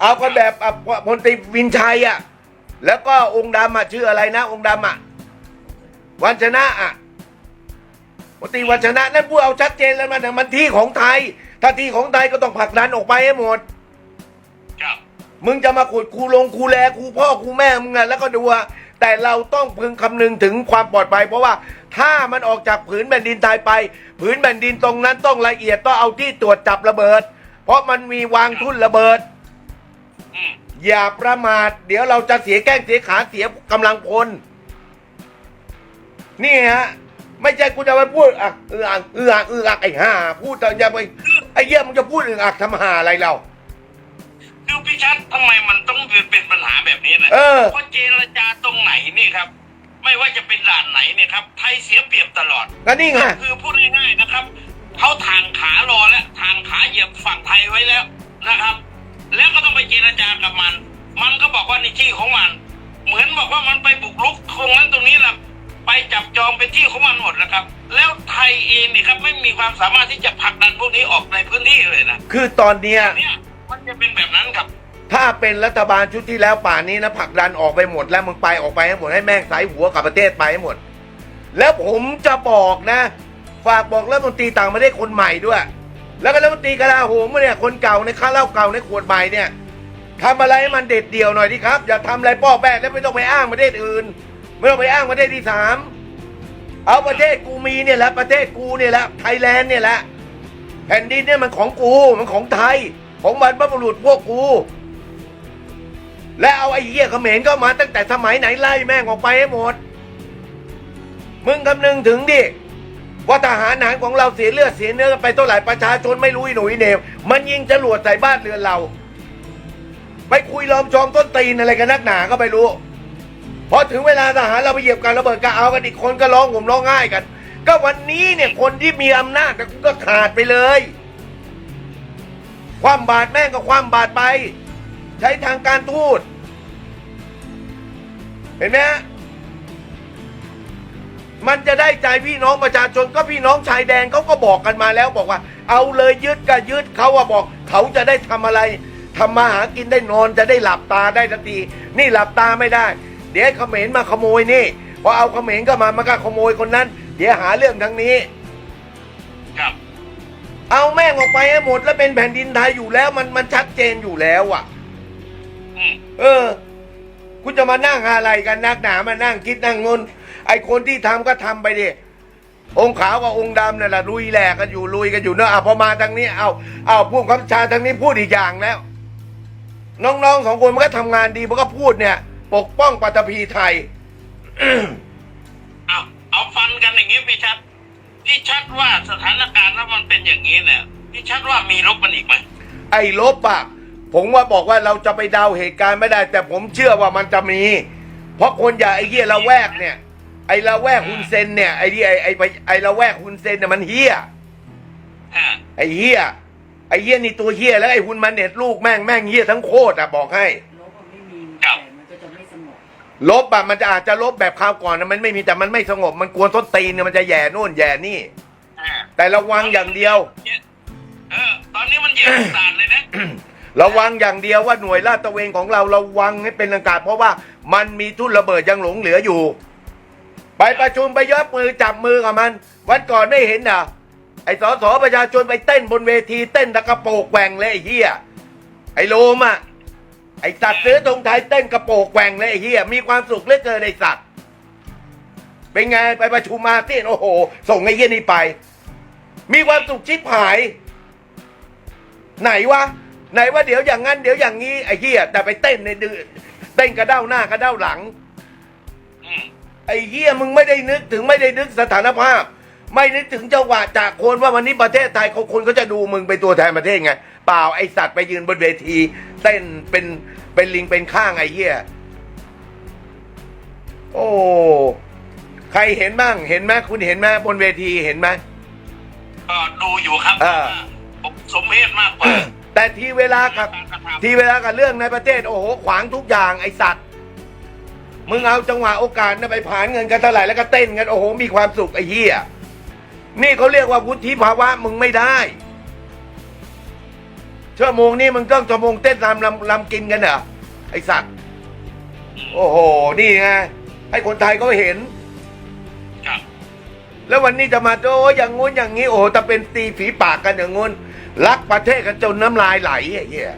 เอากันแบบอะพลตรีวินชัยอะแล้วก็องค์ดำอะชื่ออะไรนะ องค์ดำอะวันชนะอะพลตรีวันชนะนั่นพูดเอาชัดเจนแล้วมันมันที่ของไทย ถ้าที่ของไทยก็ต้องผลักดันออกไปให้หมดครับมึงจะมาขุดครูลงครูแลครูพ่อครูแม่มึงอะแล้วก็ดูอะแต่เราต้องพึงคำนึงถึงความปลอดภัย เพราะว่าถ้ามันออกจากผืนแผ่นดินไทยไป ผืนแผ่นดินตรงนั้นต้องละเอียดต้องเอาที่ตรวจจับระเบิด เพราะมันมีวางทุ่นระเบิด อืมอย่าประมาท เดี๋ยวเราจะเสียแก้งเสียขาเสียกำลังพล นี่ฮะ ไม่ใช่กูจะไปพูดอะเอออะเอออะเอออะไอ้ห่าพูดแต่อย่าไปไอ้เยี่ยมึงจะพูดอึงอักทำห่าอะไรเราคือพี่ชัดทำไมมันต้องเป็นปัญหาแบบนี้นะเออ เพราะเจรจาตรงไหนนี่ครับ ไม่ว่าจะเป็นด่านไหนเนี่ยครับ ไทยเสียเปรียบตลอด ก็นี่ไง คือพูดง่ายๆนะครับเขาทางขารอแล้วทางขาเหยียบฝั่งไทยไว้แล้วนะครับ แล้วก็ต้องไปเจรจากับมัน มันก็บอกว่าในที่ของมัน เหมือนบอกว่ามันไปบุกรุกตรงนั้นตรงนี้แหละไปจับจองเป็นที่ของมันหมดแล้วครับ แล้วไทยเองนี่ครับไม่มีความสามารถที่จะผลักดันพวกนี้ออกในพื้นที่เลยนะคือตอนเนี้ยเนี่ยมันจะเป็นแบบนั้นครับ ถ้าเป็นรัฐบาลชุดที่แล้วป่านนี้นะผลักดันออกไปหมดแล้วมึงไปออกไปให้หมดให้แม่งสายหัวกับประเทศไปให้หมด แล้วผมจะบอกนะ ฝากบอกรัฐมนตรีต่างประเทศคนใหม่ด้วย แล้วก็รัฐมนตรีกลาโหมเนี่ยคนเก่าในข้าวเล้าเก่าในขวดใหม่เนี่ยทำอะไรให้มันเด็ดเดี่ยวหน่อยดิครับ อย่าทำอะไรป้อแป้แล้วไม่ต้องไปอ้างประเทศอื่น ไม่ต้องไปอ้างประเทศที่สามเอาประเทศกูมีเนี่ยแหละประเทศกูเนี่ยแหละไทยแลนด์เนี่ยแหละแผ่นดินเนี่ยมันของกูมันของไทย ของบรรพบุรุษพวกกู และเอาไอ้เหี้ยเขมรก็มาตั้งแต่สมัยไหนไล่แม่งออกไปให้หมด มึงคำนึงถึงดิ ว่าทหารหารของเราเสียเลือดเสียเนื้อกันไปเท่าไหร่ประชาชนไม่รู้อีหนุ่ยเหนวมันยิงจรวดใส่บ้านเรือนเรา ไปคุยล้อมชอมต้นตีนอะไรกันนักหนาก็ไม่รู้พอถึงเวลาทหารเราไปเหยียบกันระเบิดก็เอากันอีกคนก็ร้องห่มร้องไห้กัน ก็วันนี้เนี่ยคนที่มีอำนาจก็ขาดไปเลย ความบาดแม่งก็ความบาดไป ใช้ทางการทูตเห็นไหมฮะ มันจะได้ใจพี่น้องประชาชนก็พี่น้องชายแดนเขาก็บอกกันมาแล้วบอกว่า เอาเลยยึดก็ยึดเขาว่าบอก เขาจะได้ทำอะไรทำมาหากินได้นอนจะได้หลับตาได้ทันที นี่หลับตาไม่ได้ เดี๋ยวเขมรมาขโมยนี่พอเอาเขมรก็มามันก็ขโมยคนนั้น เดี๋ยวหาเรื่องทั้งนี้ ครับ เอาแม่งออกไปให้หมดแล้วเป็นแผ่นดินไทยอยู่แล้วมันมันชัดเจนอยู่แล้วอะอืมเออ คุณจะมานั่งอะไรกันนักหนามานั่งคิดนั่งงน ไอคนที่ทำก็ทำไปดิองค์ขาวกับองค์ดำนั่นแหละลุยแหลกกันอยู่ลุยกันอยู่เนอะอะพอมาทางนี้เอาเอาพูดคำชาทางนี้พูดอีกอย่างแล้ว น้องๆสองคนมันก็ทำงานดีมันก็พูดเนี่ย ปกป้องปัตตภีไทยเอาเอาฟันกันอย่างนี้พี่ชัดพี่ชัดว่าสถานการณ์ถ้ามันเป็นอย่างนี้เนี่ยพี่ชัดว่ามีลบมันอีกไหมไอ้ลบอะผมว่าบอกว่าเราจะไปเดาเหตุการณ์ไม่ได้ แต่ผมเชื่อว่ามันจะมี เพราะคนอย่างไอ้เหี้ยละแวกเนี่ย ไอ้ละแวกฮุนเซนเนี่ยไอ้ที่ไอ้ไอ้ไอ้ไอ้ละแวกฮุนเซนเนี่ยมันเหี้ยฮะไอ้เหี้ยไอ้เหี้ยนี่ตัวเหี้ยแล้วไอ้ฮุนมันเน็ตลูกแม่งแม่งเหี้ยทั้งโคตรอะบอกให้ ลบมันไม่มีแต่มันก็จะไม่สงบลบอะมันจะอาจจะลบแบบคราวก่อนนะมันไม่มีแต่มันไม่สงบ มันกวนต้นตีนเนี่ยมันจะแย่นู่นแย่นี่อ่าแต่ระวังอย่างเดียว เออ ตอนนี้มันเหยียบตานเลยนะ ระวังอย่างเดียวว่าหน่วยลาดตระเวนของเราระวังให้เป็นอากาศเพราะว่ามันมีทุ่นระเบิดยังหลงเหลืออยู่ ไปประชุมไปยกมือจับมือกับมัน วันก่อนไม่เห็นเหรอไอ้สสประชาชนไปเต้นบนเวทีเต้นตะกระโปกแหว่งเลยไอ้เหี้ยไอ้โลมอะไอ้สัตว์ซื้อธงไทยเต้นกระโปกแหว่งเลยไอ้เหี้ยมีความสุขเหลือเกินไอ้สัตว์เป็นไงไปประชุมมาที่โอ้โห ส่งไอ้เหี้ยนี่ไป มีความสุขชิบหาย ไหนวะไหนว่าเดี๋ยวอย่างนั้นเดี๋ยวอย่างนี้ไอ้เหี้ยแต่ไปเต้นในดือเต้นกระเด้าหน้ากระเด้าหลัง ไอ้เหี้ยมึงไม่ได้นึกถึงไม่ได้นึกสถานภาพ ไม่นึกถึงจังหวะจากคนว่าวันนี้ประเทศไทยเขาคนก็จะดูมึงเป็นตัวแทนประเทศไงเปล่าไอสัตว์ไปยืนบนเวที เต้นเป็นเป็นลิงเป็นข้างไอ้เหี้ยโอ้ใครเห็นบ้างเห็นไหมคุณเห็นไหมบนเวทีเห็นไหมก็ดูอยู่ครับอ่าผมสมเพศมากกว่าแต่ทีเวลากับการกระทำทีเวลากับเรื่องในประเทศ โอ้โห ขวางทุกอย่างไอสัตว์ มึงเอาจังหวะโอกาสนะไปผ่านเงินกันเท่าไหร่แล้วก็เต้นกันโอ้โหมีความสุขไอ้เหี้ยนี่เขาเรียกว่าวุฒิภาวะมึงไม่ได้ชั่วโมงนี้มึงต้องชั่วโมงเต้นรำลำลำกินกันเหรอไอสัตว์โอ้โหนี่ไงให้คนไทยเขาเห็น ครับ แล้ววันนี้จะมาโอ้อย่างงู้นอย่างนี้โอ้โหแต่เป็นตีฝีปากกันอย่างงู้นรักประเทศกันจนน้ำลายไหลไอ้เหี้ย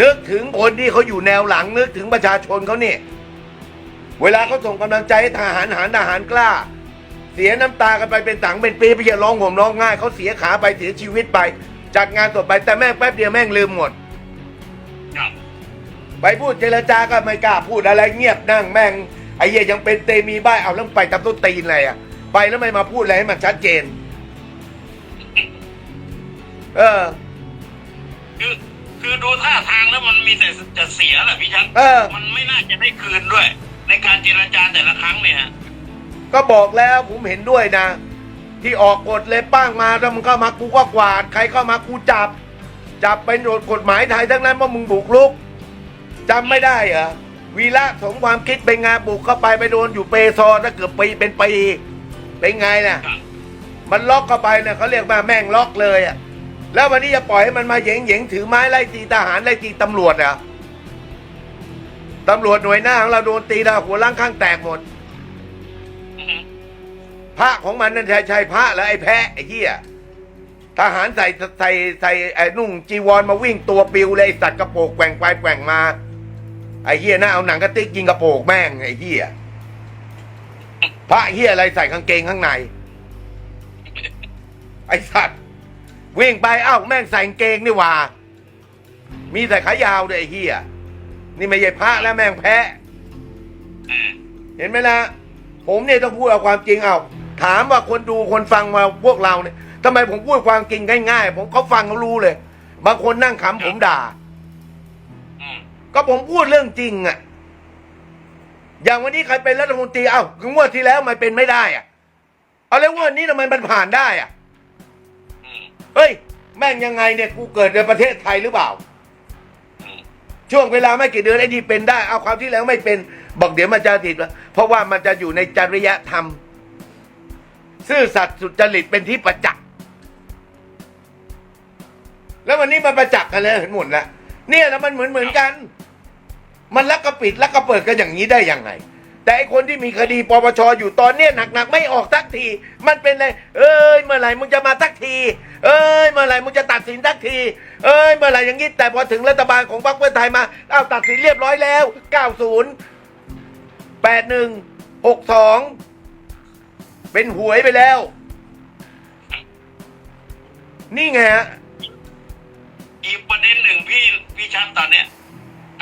นึกถึงคนที่เขาอยู่แนวหลัง นึกถึงประชาชนเขาเนี่ยเวลาเขาส่งกำลังใจให้ทหารหารทหารกล้า เสียน้ำตากันไปเป็นตังเป็นปีไปอย่าร้องห่มร้องไห้เขาเสียขาไปเสียชีวิตไป จัดงานศพไปแต่แม่งแป๊บเดียวแม่งลืมหมดครับไปพูดเจรจาก็ไม่กล้าพูดอะไรเงียบนั่งแม่งไอ้เหี้ยยังเป็นเตมีบ้ายเอาแล้วไปตามต้นตีนอะไรอะ ไปแล้วไม่มาพูดอะไรให้มันชัดเจน เออคือคือดูท่าทา งแล้วมันมีแต่จะเสียแหละพี่ชัดเออ มันไม่น่าจะได้คืนด้วย ในการเจรจาแต่ละครั้งเนี่ยฮะก็บอกแล้วผมเห็นด้วยนะ ที่ออกกฎเลยป้างมาแล้วมึงเข้ามากูก็กวาด ใครเข้ามากูจับ จับเป็นกฎหมายไทยทั้งนั้นว่ามึงบุกรุกจำไม่ได้เหรอวีระสมความคิดเป็นไงานบุกเข้าไปไปโดนอยู่เปซอถ้าเกือบปีเป็นปีเป็นไงน่ะครับมันล็อกเข้าไปเนี่ยเขาเรียกมาแม่งล็อกเลยอะ แล้ววันนี้จะปล่อยให้มันมาเหยงเหยงๆถือไม้ไล่ตีทหารไล่ตีตำรวจเหรอะตำรวจหน่วยหน้าของเราโดนตีดาหัวล้างข้างแตกหมดอือฮึพระของมันนั่นใช่ใช่พระแล้วไอ้แพะไอ้เหี้ยทหารใส่ใส่ใส่ไอ้นุ่งจีวรมาวิ่งตัวปิวเลยไอ้สัตว์กระโปรงแกว่งไปแกว่งมา ไอ้เหี้ยน่าเอาหนังกระติกยิงกระโปรงแม่งไอ้เหี้ยพระเหี้ยอะไรใส่กางเกงข้างใน ไอ้สัตว์ วิ่งไปเอ้าแม่งใส่กางเกงนี่หว่า มีใส่ขายาวด้วยไอ้เหี้ยนี่ไม่ใช่พระแล้วแม่งแพะอ่าเห็นไหมล่ะผมเนี่ยต้องพูดเอาความจริงเอาถามว่าคนดูคนฟังมาพวกเราเนี่ยทำไมผมพูดความจริงง่ายๆผมเขาฟังเขารู้เลย บางคนนั่งขำผมด่าอืมก็ผมพูดเรื่องจริงอะอย่างวันนี้ใครเป็นรัฐมนตรีเอ้างวดที่แล้วมันเป็นไม่ได้อะเอาแล้วงวดนี้ทำไมมันผ่านได้อะอืม เฮ้ย แม่งยังไงเนี่ยกูเกิดในประเทศไทยหรือเปล่า ช่วงเวลาไม่กี่เดือนไอ้นี่เป็นได้ เอาความที่แล้วไม่เป็น บอกเดี๋ยวมันจะผิดเพราะว่ามันจะอยู่ในจริยธรรม ซื่อสัตย์สุจริตเป็นที่ประจักษ์ แล้ววันนี้มันประจักษ์กันแล้วเห็นหมดแล้วเนี่ยแล้วมันเหมือนเหมือนกัน มันลักกระปิดลักกระเปิดกันอย่างนี้ได้ยังไง แต่ไอคนที่มีคดีปปชอยู่ตอนเนี้ยหนักๆไม่ออกสักที มันเป็นเลยเอ้ยเมื่อไหร่มึงจะมาสักที เอ้ยเมื่อไหร่มึงจะตัดสินสักที เอ้ยเมื่อไหร่อย่างนี้แต่พอถึงรัฐบาลของพรรคเพื่อไทยมาอ้าวตัดสินเรียบร้อยแล้ว 90 81 62 เป็นหวยไปแล้ว นี่ไงฮะอีกประเด็นหนึ่งพี่พี่ชัดตอนเนี้ย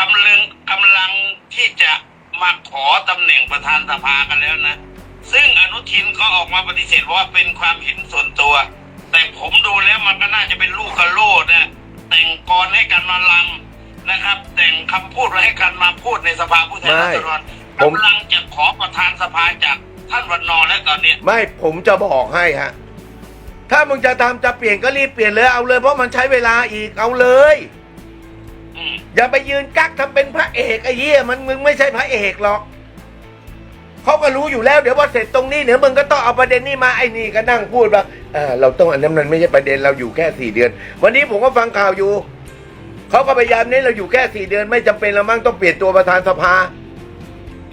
กำลังกำลังที่จะ มาขอตำแหน่งประธานสภากันแล้วนะ ซึ่งอนุทินก็ออกมาปฏิเสธว่าเป็นความเห็นส่วนตัว แต่ผมดูแล้วมันก็น่าจะเป็นลูกกระโลดนะแต่งกรให้กันมาลำนะครับ แต่งคำพูดไว้ให้กันมาพูดในสภาผู้แทนราษฎรผมกำลังจะขอประธานสภาจากท่านวันนอร์แล้วตอนเนี้ยไม่ผมจะบอกให้ฮะถ้ามึงจะทำจะเปลี่ยนก็รีบเปลี่ยนเลยเอาเลยเพราะมันใช้เวลาอีกเอาเลย อืมอย่าไปยืนกักทำเป็นพระเอกไอ้เหี้ยมันมึงไม่ใช่พระเอกหรอกเขาก็รู้อยู่แล้วเดี๋ยวพอเสร็จตรงนี้เดี๋ยวมึงก็ต้องเอาประเด็นนี้มาไอ้นี่ก็นั่งพูดแบบเออเราต้องอันนั้นมันไม่ใช่ประเด็นเราอยู่แค่สี่เดือน วันนี้ผมก็ฟังข่าวอยู่เขาก็พยายามเน้นเราอยู่แค่สี่เดือน ไม่จำเป็นเรามั่งต้องเปลี่ยนตัวประธานสภา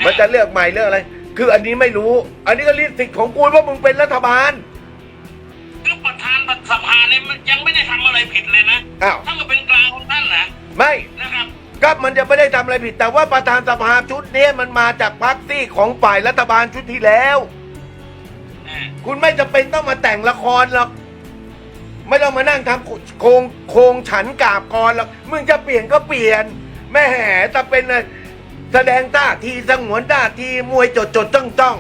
มันจะเลือกใหม่เลือกอะไร คืออันนี้ไม่รู้ อันนี้ก็ลิสิทธิ์ของกูว่ามึงเป็นรัฐบาลคือประธานสภาเนี่ยมันยังไม่ได้ทำอะไรผิดเลยนะอ้าวท่านก็เป็นกลางของท่านนะ ไม่นะครับ ก็มันจะไม่ได้ทำอะไรผิด แต่ว่าประธานสภาชุดนี้มันมาจากพรรคที่ของฝ่ายรัฐบาลชุดที่แล้ว อ่าคุณไม่จำเป็นต้องมาแต่งละครหรอกไม่ต้องมานั่งทำโครงโครงฉันกาบกรหรอกมึงจะเปลี่ยนก็เปลี่ยนแม่แห่แต่เป็นน่ะแสดงท่าทีสงวนท่าทีมวยจดจดจ้องจ้อง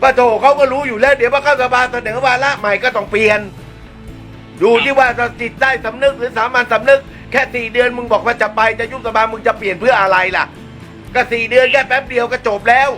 ปะโถเขาก็รู้อยู่แล้ว เดี๋ยวว่าเข้าสภาเสนอวาระใหม่ก็ต้องเปลี่ยน ดูที่ว่าจะจิตได้สำนึกหรือสามัญสำนึก แค่สี่เดือนมึงบอกว่าจะไปจะยุบสภามึงจะเปลี่ยนเพื่ออะไรล่ะ ก็สี่เดือนแค่แป๊บเดียวก็จบแล้ว